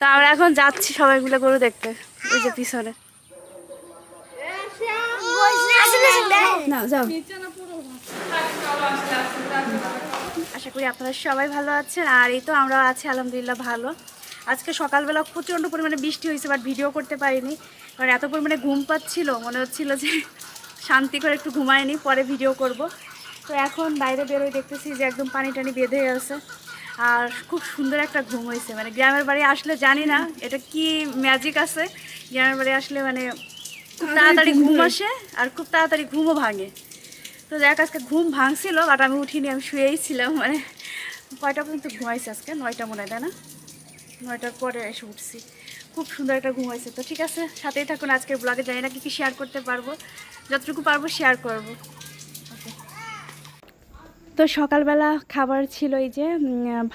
তা আমরা এখন যাচ্ছি সবাই মিলে গরু দেখতে ওই যে পিছনে। আশা করি আপনারা সবাই ভালো আছেন আর এই তো আমরা আছি আলহামদুলিল্লাহ ভালো। আজকে সকালবেলা প্রচণ্ড পরিমাণে বৃষ্টি হয়েছে বাট ভিডিও করতে পারিনি। কারণ এত পরিমাণে ঘুম পাচ্ছিল মনে হচ্ছিল যে শান্তি করে একটু ঘুমায়নি পরে ভিডিও করব। তো এখন বাইরে বেরোয় দেখতেছি যে একদম পানি টানি বেঁধে আছে। আর খুব সুন্দর একটা ঘুম হয়েছে। মানে গ্রামের বাড়ি আসলে জানি না এটা কি ম্যাজিক আছে। গ্রামের বাড়ি আসলে মানে খুব তাড়াতাড়ি ঘুম আসে আর খুব তাড়াতাড়ি ঘুমও ভাঙে। তো দেখ আজকে ঘুম ভাঙছিল বাট আমি উঠিনি আমি শুয়েই ছিলাম। মানে কয়টা পর্যন্ত ঘুমাইছি আজকে? নয়টা মনে হয় না? নয়টার পরে এসে উঠছি। খুব সুন্দর একটা ঘুম হয়েছে। তো ঠিক আছে সাথেই থাকুন। আজকের ব্লগে জানি না কি কি শেয়ার করতে পারব। যতটুকু পারব শেয়ার করব। তো সকালবেলা খাবার ছিল এই যে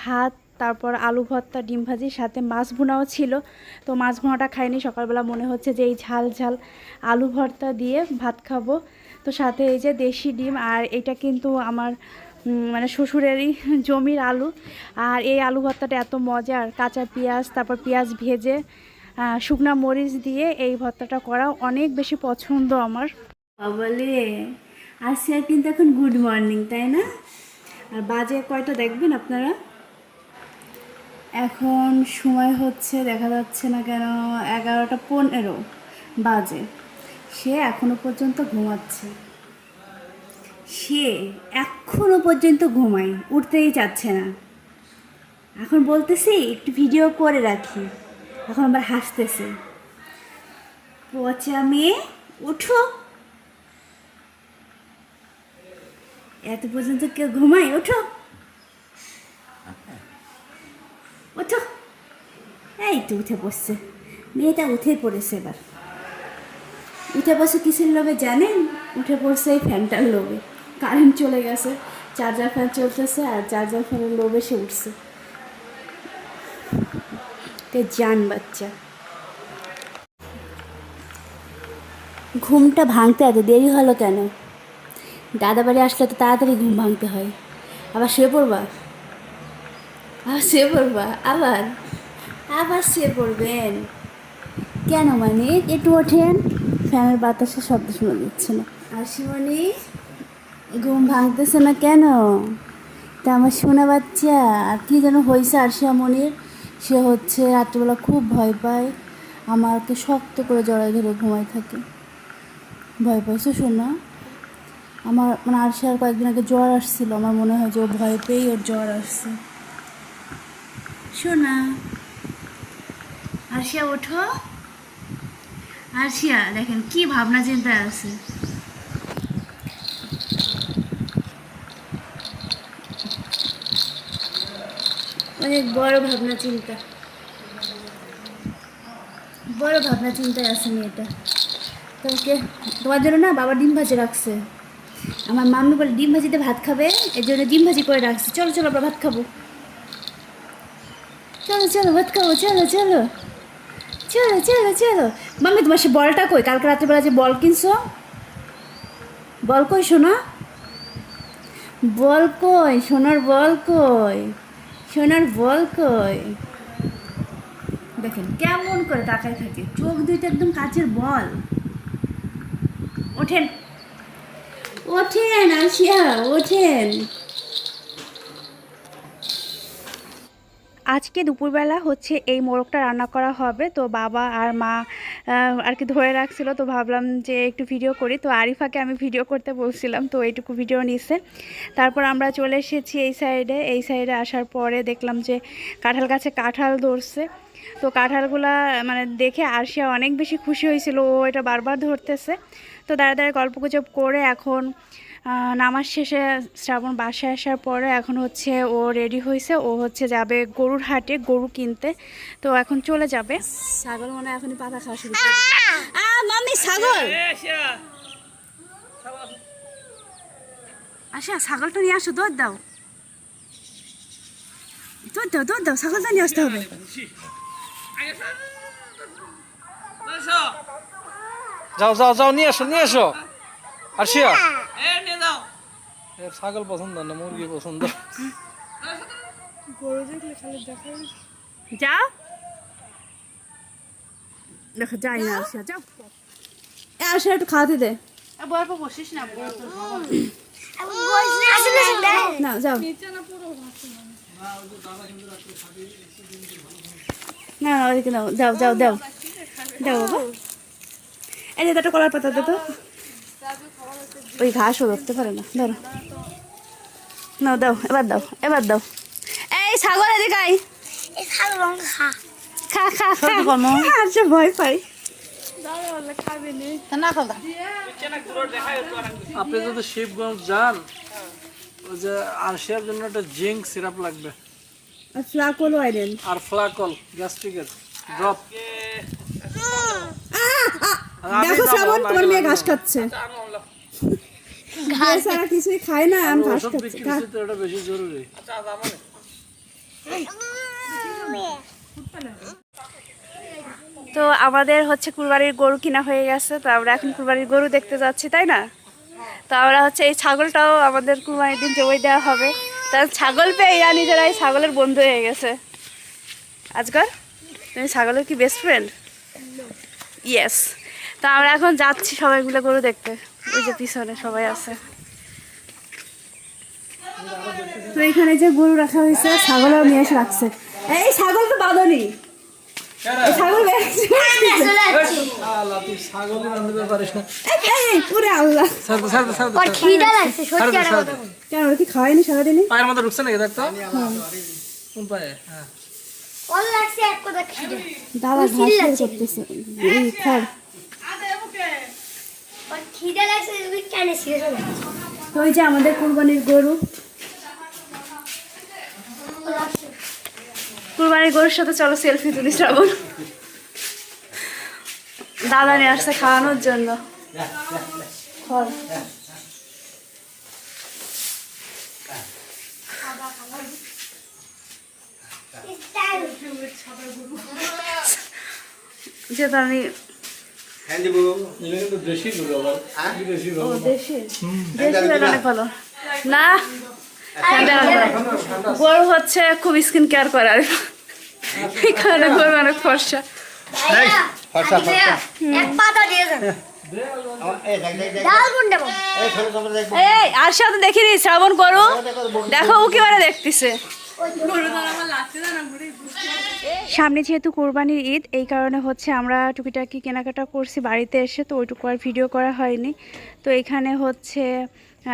ভাত, তারপর আলু ভর্তা, ডিম ভাজি, সাথে মাছ ভুনাও ছিল। তো মাছ ভুনাটা খাইনি, সকালবেলা মনে হচ্ছে যে এই ঝাল ঝাল আলু ভর্তা দিয়ে ভাত খাব। তো সাথে এই যে দেশি ডিম, আর এটা কিন্তু আমার মানে শ্বশুরেরই জমির আলু। আর এই আলু ভর্তাটা এত মজার কাঁচা পেঁয়াজ, তারপর পেঁয়াজ ভেজে শুকনা মরিচ দিয়ে এই ভর্তাটা করা অনেক বেশি পছন্দ আমার। বলে আসিয়া কিন্তু এখন গুড মর্নিং তাই না? আর বাজে কয়টা দেখবেন আপনারা? এখন সময় হচ্ছে, দেখা যাচ্ছে না কেন, এগারোটা পনেরো বাজে। সে এখনও পর্যন্ত ঘুমাচ্ছে। সে এখনও পর্যন্ত ঘুমায়, উঠতেই চাচ্ছে না। এখন বলতেছি, একটু ভিডিও করে রাখি। এখন আবার হাসতেছে। পচা মেয়ে উঠো। এত পর্যন্ত কেউ ঘুমায়, ওঠো। ওঠো। এই তো উঠে পড়ছে মেয়েটা উঠে পড়েছে এবার। উঠে বসে কিসের লোভে জানেন? উঠে পড়ছে এই ফ্যানটার লোভে। কারেন্ট চলে গেছে, চার্জার ফ্যান চলতেছে আর চার্জার ফ্যানের লোভে সে উঠছে। তে জান বাচ্চা। ঘুমটা ভাঙতে এত দেরি হলো কেন? দাদা বাড়ি আসলে তো তাড়াতাড়ি ঘুম ভাঙতে হয়। আবার শুয়ে পড়বা? আবার শুয়ে পড়বা? আবার? আবার শুয়ে পড়বেন? কেন মানে? একটু ওঠেন। ফ্যানের বাতাসে শব্দ শোনা যাচ্ছে না। আর শিমনি ঘুম ভাঙতেছে না কেন? তা আমার শোনা বাচ্চা, আর কি যেন হয়েছে আর মনির সে হচ্ছে রাত্রিবেলা খুব ভয় পায়। আমাকে শক্ত করে জড়াই ধরে ঘুমায় থাকে। ভয় পাইছো শোনা আমার মানে আরশি আর কয়েকদিন আগে জ্বর আসছিল, আমার মনে হয় যে ও ভয় পেয়েই ওর জ্বর আসছে। শোনা, আরশিয়া, ওঠো। আরশিয়া, দেখেন কি ভাবনা চিন্তা আছে। অনেক বড় ভাবনা চিন্তা। বড় ভাবনা চিন্তায় আছে মেয়েটা। তোমাকে, তোমার জন্য না বাবা ডিম ভাজে রাখছে। আমার মাম্মি বলে, ডিম ভাজিতে ভাত খাবে? এর জন্য ডিম ভাজি করে রাখছে। চলো চলো, আমরা ভাত খাব। চলো চলো, ভাত খাব, চলো চলো। চলো চলো চলো। মাম্মি, তোমার সে বলটা কই? কালকে রাত্রেবেলা যে বল কিনছো? বল কই শোনা বল কই? সোনার বল কই? সোনার বল কই? দেখেন, কেমন করে তাকায় থাকে। চোখ দুইটা একদম কাচের বল। ওঠেন। ওঠেন আশিয়া ওঠেন আজকে দুপুরবেলা হচ্ছে এই মোরগটা রান্না করা হবে। তো বাবা আর মা আর কি ধরে রাখছিল, তো ভাবলাম যে একটু ভিডিও করি। তো আরিফাকে আমি ভিডিও করতে বলছিলাম, তো এইটুকু ভিডিও নিছে। তারপর আমরা চলে এসেছি এই সাইডে এই সাইডে আসার পরে দেখলাম যে কাঁঠাল গাছে কাঁঠাল ধরছে। তো কাঁঠালগুলা মানে দেখে আরশিয়া অনেক বেশি খুশি হয়েছিল, ও এটা বারবার ধরতেছে। তো দাঁড়া দাঁড়া গল্প গুজব করে এখন নামাজ শেষে শ্রাবণ বাসায় আসার পরে এখন হচ্ছে ও রেডি হয়েছে। ও হচ্ছে যাবে গরুর হাটে গরু কিনতে। তো এখন চলে যাবে। ছাগল মনে হয় এখনই পাতা খাওয়া শুরু করে আ ছাগল! আচ্ছা ছাগলটা নিয়ে আসো দৌড় দাও। দৌড় দাও দৌড় দাও ছাগলটা নিয়ে আসতে হবে। যাও যাও যাও নিয়ে আসো নিয়ে আসো। আসিয়া এর ছাগল পছন্দ না মুরগি পছন্দ। যাও দেখো যাই না আসা যাও। এ আসা একটু খাওয়াতে দে। না যাও। না ওদিকে নাও যাও যাও দাও দাও বাবা। এই যে কলার পাতা দে তো। ওই ঘাসও ধরতে পারে না। ধরো। নাও দাও এবার দাও এবার দাও। এই ছাগল এদিকে আই খা। খা খা আচ্ছা ভয় পাই। আপনি যদি শিবগঞ্জ যান ওই যে আরশিয়ার জন্য একটা জিঙ্ক সিরাপ লাগবে। আর ফ্লাকলও আইলেন আর ফ্লাকল গ্যাস্ট্রিকের। ড্রপ। দেখো শ্রাবণ তোমার মেয়ে ঘাস খাচ্ছে। ঘাস ছাড়া কিছুই খায় না আমি ঘাস খাচ্ছি তো এটা বেশি জরুরি। তো আমাদের হচ্ছে কুরবানির গরু কিনা হয়ে গেছে তো আমরা এখন কুরবানির গরু দেখতে যাচ্ছি তাই না? তো আমরা হচ্ছে এই ছাগলটাও আমাদের কুরবানির দিন জবাই দেওয়া হবে। তার ছাগল পেয়ে এরা নিজেরাই ছাগলের বন্ধু হয়ে গেছে। আজকাল তুমি ছাগলের কি বেস্ট ফ্রেন্ড ইয়েস তো আমরা এখন যাচ্ছি সবাই মিলে গরু দেখতে। ওই যে পিছনে সবাই আছে। তো এখানে যে গরু রাখা হয়েছে ছাগলও নিয়ে এসে রাখছে। এই ছাগল তো বাঁধনি ছাগল দাদা ঘাস করতেছে। এই খড় খিদে লাগছে তুমি কেন শেষ ওই যে আমাদের কুরবানির গরু। কুরবানির গরুর সাথে চলো সেলফি তুলি শ্রাবণ। দাদা নিয়ে আসছে খাওয়ানোর জন্য। খড় যেহেতু আমি দেশি গরু আবার। দেশি ও দেশি। দেশি অনেক ভালো। না। গরু হচ্ছে খুব স্কিন কেয়ার করে আর। এই কারণে গরু অনেক ফর্সা। ফর্সা ফর্সা। এক পাতা দিয়ে দেন। ডাল গুন্ডে বল এই আর সাথে দেখিনি শ্রাবণ গরু দেখো ও কীভাবে দেখতেছে। সামনে যেহেতু কোরবানির ঈদ, এই কারণে হচ্ছে আমরা টুকিটাকি কেনাকাটা করছি বাড়িতে এসে, তো ওইটুকু আর ভিডিও করা হয়নি। তো এখানে হচ্ছে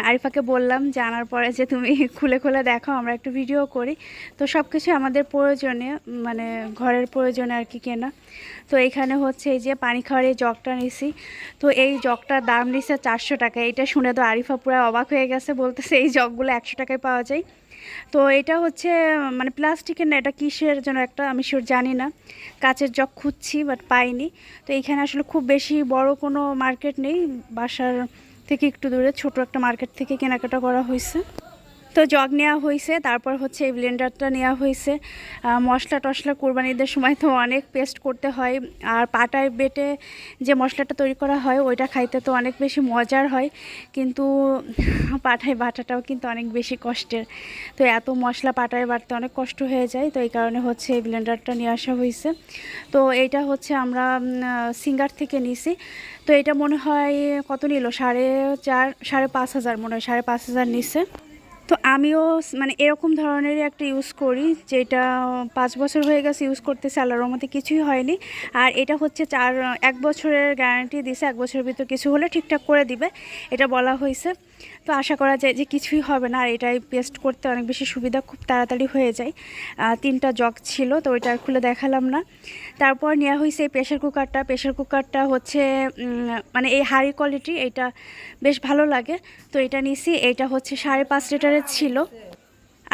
আরিফাকে বললাম জানার পরে যে তুমি খুলে খুলে দেখো আমরা একটু ভিডিও করি। তো সব কিছু আমাদের প্রয়োজনে মানে ঘরের প্রয়োজনে আর কি কেনা। তো এখানে হচ্ছে এই যে পানি খাওয়ার এই জগটা নিছি। তো এই জগটার দাম নিছে চারশো টাকা। এটা শুনে তো আরিফা পুরো অবাক হয়ে গেছে, বলতেছে এই জগগুলো একশো টাকায় পাওয়া যায়। তো এটা হচ্ছে মানে প্লাস্টিকের না, এটা কিসের জন্য একটা, আমি শিওর জানি না। কাচের জগ খুঁজছি বাট পাইনি। তো এখানে আসলে খুব বেশি বড় কোনো মার্কেট নেই। বাসার থেকে একটু দূরে, ছোট একটা মার্কেট থেকে কেনাকাটা করা হয়েছে। তো জগ নেওয়া হয়েছে তারপর হচ্ছে এই ব্লেন্ডারটা নেওয়া হয়েছে মশলা টশলা কোরবানিদের সময় তো অনেক পেস্ট করতে হয়, আর পাটায় বেটে যে মশলাটা তৈরি করা হয়, ওইটা খাইতে তো অনেক বেশি মজার হয়, কিন্তু পাটায় বাটাটাও কিন্তু অনেক বেশি কষ্টের। তো এত মশলা পাটায় বাটতে অনেক কষ্ট হয়ে যায়, তো এই কারণে হচ্ছে এই ব্লেন্ডারটা নিয়ে আসা হয়েছে তো এইটা হচ্ছে আমরা সিঙ্গার থেকে নিছি। তো এটা মনে হয় কত নিল? সাড়ে চার, সাড়ে পাঁচ হাজার মনে হয়, সাড়ে পাঁচ হাজার নিছে। তো আমিও মানে এরকম ধরনেরই একটা ইউজ করি, যেটা পাঁচ বছর হয়ে গেছে ইউজ করতেছে, আল্লাহর মধ্যে কিছুই হয়নি। আর এটা হচ্ছে চার, এক বছরের গ্যারান্টি দিছে, এক বছরের ভিতর কিছু হলে ঠিকঠাক করে দিবে, এটা বলা হয়েছে। তো আশা করা যায় যে কিছুই হবে না, আর এটাই পেস্ট করতে অনেক বেশি সুবিধা খুব তাড়াতাড়ি হয়ে যায়। তিনটা জগ ছিল, তো ওইটা খুলে দেখালাম না। তারপর নেওয়া হয়েছে এই প্রেশার কুকারটা প্রেশার কুকারটা হচ্ছে মানে এই হাই কোয়ালিটি এটা বেশ ভালো লাগে। তো এটা নিছি, এটা হচ্ছে সাড়ে পাঁচ লিটারের ছিল।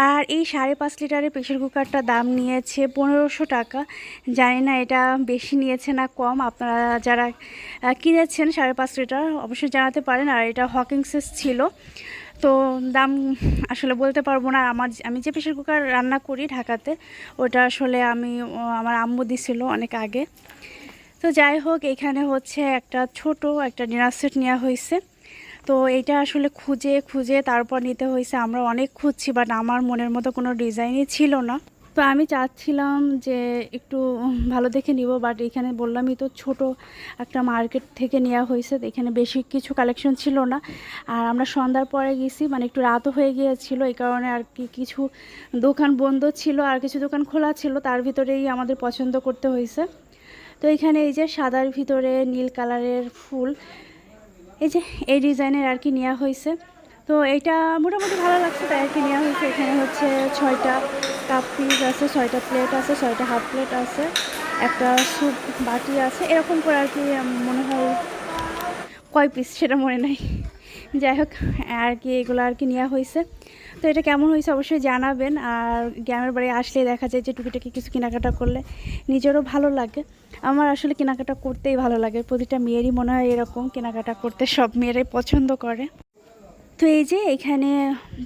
আর এই সাড়ে পাঁচ লিটারের প্রেশার কুকারটা দাম নিয়েছে পনেরোশো টাকা। জানি না এটা বেশি নিয়েছে না কম। আপনারা যারা কিনেছেন সাড়ে পাঁচ লিটার অবশ্যই জানাতে পারেন। আর এটা হকিংসেস ছিল। তো দাম আসলে বলতে পারব না। আমার আমি যে প্রেশার কুকার রান্না করি ঢাকাতে, ওটা আসলে আমি আমার আম্মু দিছিল অনেক আগে। তো যাই হোক, এখানে হচ্ছে একটা ছোট একটা ডিনার সেট নেওয়া হয়েছে। তো এইটা আসলে খুঁজে খুঁজে তারপর নিতে হয়েছে। আমরা অনেক খুঁজছি বাট আমার মনের মতো কোনো ডিজাইনই ছিল না। তো আমি চাচ্ছিলাম যে একটু ভালো দেখে নিব বাট এখানে বললামই তো ছোট একটা মার্কেট থেকে নেওয়া হয়েছে এখানে বেশি কিছু কালেকশন ছিল না। আর আমরা সন্ধ্যার পরে গেছি মানে একটু রাতও হয়ে গিয়েছিল, এই কারণে আর কি কিছু দোকান বন্ধ ছিল, আর কিছু দোকান খোলা ছিল, তার ভিতরেই আমাদের পছন্দ করতে হয়েছে। তো এখানে এই যে সাদার ভিতরে নীল কালারের ফুল এই যে, এই ডিজাইনের আর কি নেওয়া হয়েছে। তো এটা মোটামুটি ভালো লাগছে, তাই আর কি নেওয়া হয়েছে। এখানে হচ্ছে ছয়টা কাপ পিস আছে, ছয়টা প্লেট আছে, ছয়টা হাফ প্লেট আছে, একটা স্যুপ বাটি আছে। এরকম করে আর কি মনে হয় কয় পিস সেটা মনে নাই। যাই হোক, আর কি এগুলো আর কি নেওয়া হয়েছে। তো এটা কেমন হয়েছে অবশ্যই জানাবেন। আর গ্রামের বাড়ি আসলে দেখা যায় যে টুকিটাকি কিছু কেনাকাটা করলে নিজেরও ভালো লাগে। আমার আসলে কেনাকাটা করতেই ভালো লাগে। প্রতিটা মেয়েরই মনে হয় এরকম কেনাকাটা করতে সব মেয়েরাই পছন্দ করে। তো এই যে এখানে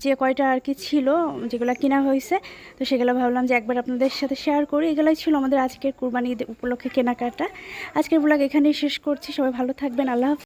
যে কয়টা আর কি ছিল, যেগুলো কেনা হয়েছে, তো সেগুলো ভাবলাম যে একবার আপনাদের সাথে শেয়ার করি। এগুলোই ছিল আমাদের আজকের কুরবানি উপলক্ষে কেনাকাটা। আজকের ব্লগ এখানেই শেষ করছি। সবাই ভালো থাকবেন। আল্লাহ।